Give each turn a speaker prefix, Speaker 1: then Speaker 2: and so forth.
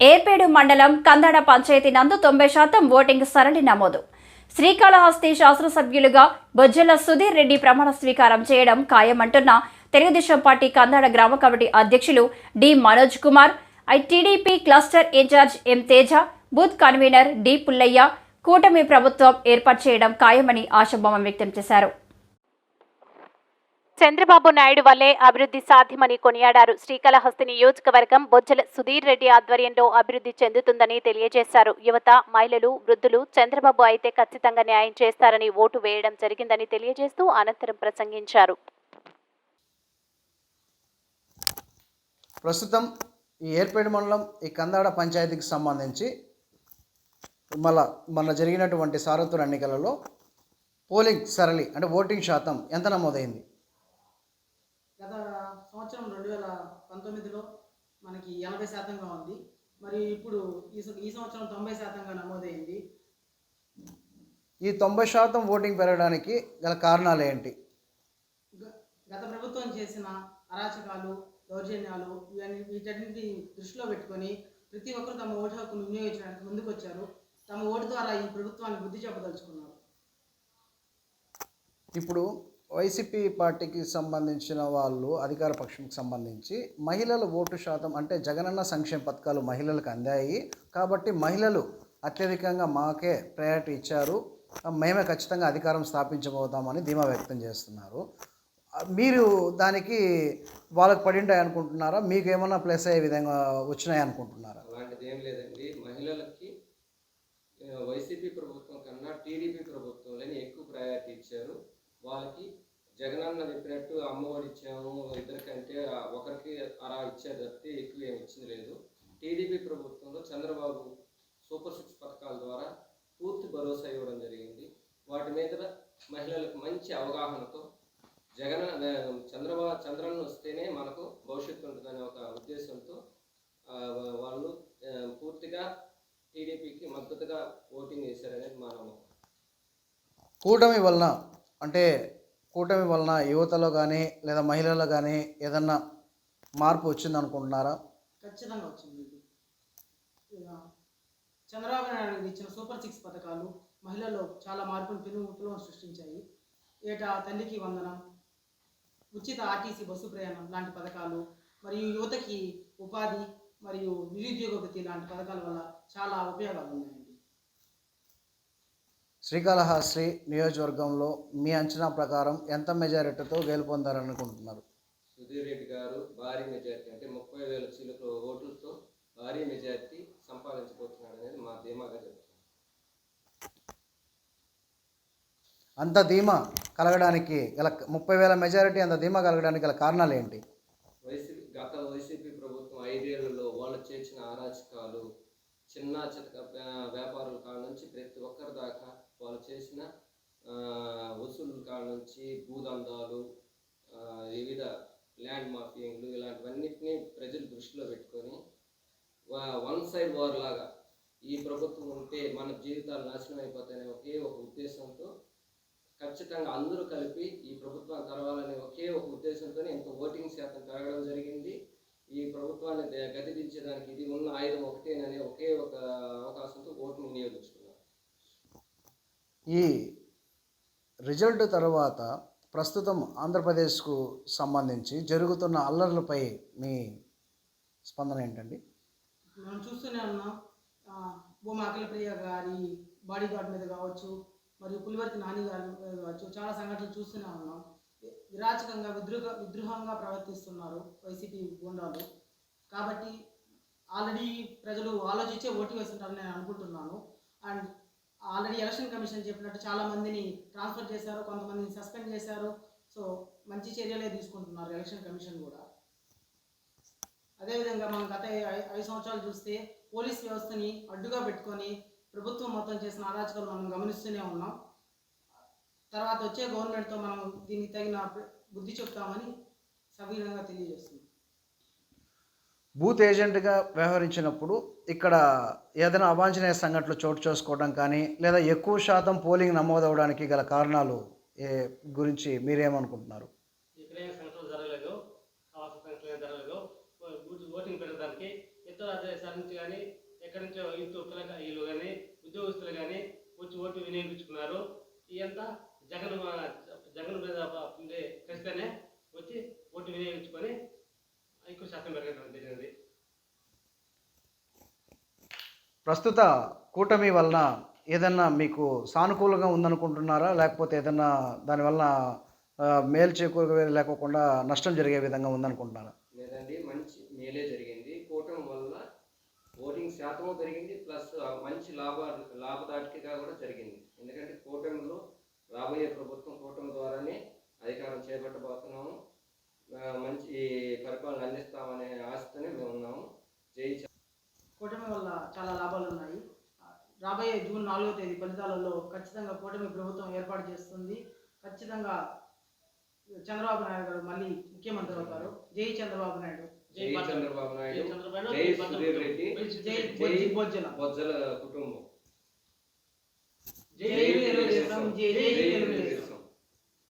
Speaker 1: ఏర్పేడు మండలం కందడ పంచాయతీ నందు తొంభై శాతం ఓటింగ్ సరళి నమోదు. శ్రీకాళహస్తి శాసనసభ్యులుగా బొజ్జల సుధీర్ రెడ్డి ప్రమాణ స్వీకారం చేయడం ఖాయమంటున్న తెలుగుదేశం పార్టీ కందాడ గ్రామ కమిటీ అధ్యక్షులు D Manoj Kumar ITDP cluster in charge M Teja booth convener D Pullaiah కూటమి ప్రభుత్వం ఏర్పాటు చేయడం ఖాయమని ఆశాభావం వ్యక్తం చేశారు.
Speaker 2: చంద్రబాబు నాయుడు వల్లే అభివృద్ధి సాధ్యమని కొనియాడారు. శ్రీకాళహస్తి నియోజకవర్గం బొజ్జల సుధీర్ రెడ్డి ఆధ్వర్యంలో అభివృద్ధి చెందుతుందని తెలియజేశారు. యువత మహిళలు వృద్ధులు చంద్రబాబు అయితే ఖచ్చితంగా న్యాయం చేస్తారని ఓటు వేయడం జరిగిందని తెలియజేస్తూ అనంతరం ప్రసంగించారు.
Speaker 3: ప్రస్తుతం ఈ ఏర్పేట మండలం ఈ కందాడ పంచాయతీకి సంబంధించి మళ్ళా మన జరిగినటువంటి సారథుల ఎన్నికలలో పోలింగ్ సరళి అంటే ఓటింగ్ శాతం ఎంత నమోదైంది?
Speaker 4: గత సంవత్సరం రెండు వేల పంతొమ్మిదిలో మనకి ఎనభై శాతంగా ఉంది. మరియు ఇప్పుడు ఈ ఈ సంవత్సరం తొంభై శాతంగా నమోదైంది.
Speaker 3: ఈ తొంభై శాతం ఓటింగ్ పెరగడానికి గల కారణాలు ఏంటి?
Speaker 4: గత ప్రభుత్వం చేసిన అరాచకాలు దౌర్జన్యాలు ఇవన్నీ వీటన్నిటిని దృష్టిలో పెట్టుకొని ప్రతి ఒక్కరు తమ ఓటు హక్కును వినియోగించడానికి ముందుకు వచ్చారు తమ ఓటు ద్వారా ఈ ప్రభుత్వాన్ని బుద్ధి చెప్పదలుచుకున్నారు.
Speaker 3: ఇప్పుడు వైసీపీ పార్టీకి సంబంధించిన వాళ్ళు అధికార పక్షంకి సంబంధించి మహిళల ఓటు శాతం అంటే జగనన్న సంక్షేమ పథకాలు మహిళలకు అందాయి. కాబట్టి మహిళలు అత్యధికంగా మాకే ప్రయారిటీ ఇచ్చారు. మేమే ఖచ్చితంగా అధికారం స్థాపించబోతామని ధీమా వ్యక్తం చేస్తున్నారు. మీరు దానికి వాళ్ళకి పడింటాయి అనుకుంటున్నారా? మీకు ఏమన్నా ప్లస్ అయ్యే విధంగా వచ్చినాయి అనుకుంటున్నారా?
Speaker 5: అలాంటిది ఏం లేదండి. మహిళలకి వైసీపీ ప్రభుత్వం కన్నా టీడీపీ ప్రభుత్వం వాళ్ళకి జగనన్న చెప్పినట్టు అమ్మఒడి ఇచ్చాము ఇద్దరికంటే ఒకరికి అలా ఇచ్చారు తప్పితే ఎక్కువ ఏమి ఇచ్చింది లేదు. టీడీపీ ప్రభుత్వంలో చంద్రబాబు సూపర్ సిక్స్ పథకాల ద్వారా పూర్తి భరోసా ఇవ్వడం జరిగింది. వాటి మీద మహిళలకు మంచి అవగాహనతో జగన్ చంద్రబాబు చంద్రన్ వస్తేనే మనకు భవిష్యత్తు ఉంటుందనే ఒక ఉద్దేశంతో వాళ్ళు పూర్తిగా టీడీపీకి మద్దతుగా ఓటింగ్ చేశారనేది మా నమ్మకం.
Speaker 3: కూటమి వలన అంటే కూటమి వలన యువతలో కానీ లేదా మహిళల్లో కానీ ఏదన్నా మార్పు వచ్చింది అనుకుంటున్నారా
Speaker 4: ఖచ్చితంగా వచ్చింది. చంద్రబాబు నాయుడు ఇచ్చిన సూపర్ సిక్స్ పథకాలు మహిళల్లో చాలా మార్పులు పెను సృష్టించాయి. ఏటా తల్లికి వందనం ఉచిత ఆర్టీసీ బస్సు ప్రయాణం లాంటి పథకాలు మరియు యువతకి ఉపాధి మరియు నిరుద్యోగ వృత్తి లాంటి పథకాల వల్ల చాలా ఉపయోగాలు ఉన్నాయండి.
Speaker 3: శ్రీకాళహస్తి నియోజకవర్గంలో మీ అంచనా ప్రకారం ఎంత మెజారిటీతో గెలుపొందారనుకుంటున్నారు
Speaker 5: సుధీర్ రెడ్డి గారు భారీ మెజార్టీ అంటే ముప్పై వేల చిలుక ఓట్లతో భారీ మెజార్టీ సంపాదించబోతున్నాడు అనేది మా ధీమాగా చెప్తున్నాం
Speaker 3: అంత ధీమా కలగడానికి గల ముప్పై వేల మెజారిటీ అంత ధీమా కలగడానికి గల కారణాలు ఏంటి?
Speaker 5: వైసీపీ గత వైసీపీ ప్రభుత్వం ఐదేళ్ళలో వాళ్ళు చేసిన అరాచకాలు చిన్న వ్యా- వ్యాపారుల కాడ నుంచి ప్రతి ఒక్కరి దాకా వాళ్ళు చేసిన వసూలు కాడ నుంచి భూదందాలు వివిధ ల్యాండ్ మాఫియింగ్లు ఇలాంటివన్నిటిని ప్రజలు దృష్టిలో పెట్టుకొని వన్ సైడ్ వార్ లాగా ఈ ప్రభుత్వం ఉంటే మన జీవితాలు నాశనం అయిపోతాయనే ఒకే ఒక ఉద్దేశంతో ఖచ్చితంగా అందరూ కలిపి ఈ ప్రభుత్వం తరవాలనే ఒకే ఒక ఉద్దేశంతో ఇంత ఓటింగ్ శాతం పెరగడం జరిగింది. ఈ ప్రభుత్వాన్ని ద- గతిదించడానికి ఇది ఉన్న ఆయుధం ఒకటేనని ఒకే ఒక అవకాశంతో ఓటును వినియోగించుకున్నారు
Speaker 3: ఈ రిజల్ట్ తర్వాత ప్రస్తుతం ఆంధ్రప్రదేశ్కు సంబంధించి జరుగుతున్న అల్లర్లపై మీ స్పందన ఏంటండి?
Speaker 4: మనం చూస్తూనే ఉన్నాం. భూమా అఖిలప్రియ గారి బాడీ గార్డ్ మీద కావచ్చు మరియు పులివర్తి నాని గారి మీద కావచ్చు చాలా సంఘటనలు చూస్తూనే ఉన్నాం. విరాచకంగా విద్రుహ విద్రోహంగా ప్రవర్తిస్తున్నారు వైసీపీ గుండాలు. కాబట్టి ఆల్రెడీ ప్రజలు ఆలోచించే ఓటు వేస్తుంటారని నేను అనుకుంటున్నాను. అండ్ ఆల్రెడీ ఎలక్షన్ కమిషన్ చెప్పినట్టు చాలా మందిని ట్రాన్స్ఫర్ చేశారు కొంతమందిని సస్పెండ్ చేశారు. సో మంచి చర్యలే తీసుకుంటున్నారు ఎలక్షన్ కమిషన్ కూడా. అదేవిధంగా మనం గత ఐదు సంవత్సరాలు చూస్తే పోలీస్ వ్యవస్థని అడ్డుగా పెట్టుకొని ప్రభుత్వం మొత్తం చేసిన అరాచకాలు మనం గమనిస్తూనే ఉన్నాం. తర్వాత వచ్చే గవర్నమెంట్తో మనం దీనికి తగిన బుద్ధి చెప్తామని సవినయంగా తెలియజేస్తుంది
Speaker 3: బూత్ ఏజెంట్గా వ్యవహరించినప్పుడు ఇక్కడ ఏదైనా అవాంఛనీయ సంఘటనలు చోటు చేసుకోవడం కానీ లేదా ఎక్కువ శాతం పోలింగ్ నమోదవడానికి గల కారణాలు ఏ గురించి మీరేమనుకుంటున్నారు?
Speaker 6: సంఘటనలు ఓటింగ్ నుంచి కానీ ఎక్కడి నుంచో యూత్ వీళ్ళు కానీ ఉద్యోగస్తులు కానీ వచ్చి ఓటు వినియోగించుకున్నారు. ఇదంతా జగన్ జగన్ మీద ఉండే ఖచ్చితంగానే వచ్చి ఓటు వినియోగించుకొని ఎక్కువ శాతం పెరగడం జరిగింది
Speaker 3: ప్రస్తుత కూటమి వలన ఏదన్నా మీకు సానుకూలంగా ఉందనుకుంటున్నారా? లేకపోతే ఏదన్నా దానివల్ల మేలు చేకూరే లేకోకుండా నష్టం జరిగే విధంగా ఉందనుకుంటున్నారా?
Speaker 5: లేదండి మంచి మేలే జరిగింది. కూటమి వల్ల ఓటింగ్ శాతము పెరిగింది ప్లస్ మంచి లాభ లాభదాయకగా కూడా జరిగింది. ఎందుకంటే కూటమిలో రాబోయే ప్రభుత్వం కూటమి ద్వారానే అధికారం చేపట్టబోతున్నాము. మంచి పరిపాలన అందిస్తామనే ఆశతోనే మేము ఉన్నాము. జై
Speaker 4: కూటమి వల్ల చాలా లాభాలు ఉన్నాయి. రాబోయే జూన్ నాలుగో తేదీ ఫలితాలలో ఖచ్చితంగా కూటమి ప్రభుత్వం ఏర్పాటు చేస్తుంది. ఖచ్చితంగా చంద్రబాబు నాయుడు గారు మళ్ళీ ముఖ్యమంత్రి అవుతారు. జై చంద్రబాబు నాయుడు.
Speaker 5: జై చంద్రబాబు నాయుడు.
Speaker 6: చంద్రబాబు నాయుడు,
Speaker 5: జై
Speaker 6: జై
Speaker 5: సుధీర్ రెడ్డి.
Speaker 4: జై
Speaker 5: జై
Speaker 4: బొజ్జి బొజ్జల.
Speaker 5: బొజ్జల కుటుంబం.
Speaker 4: జై జై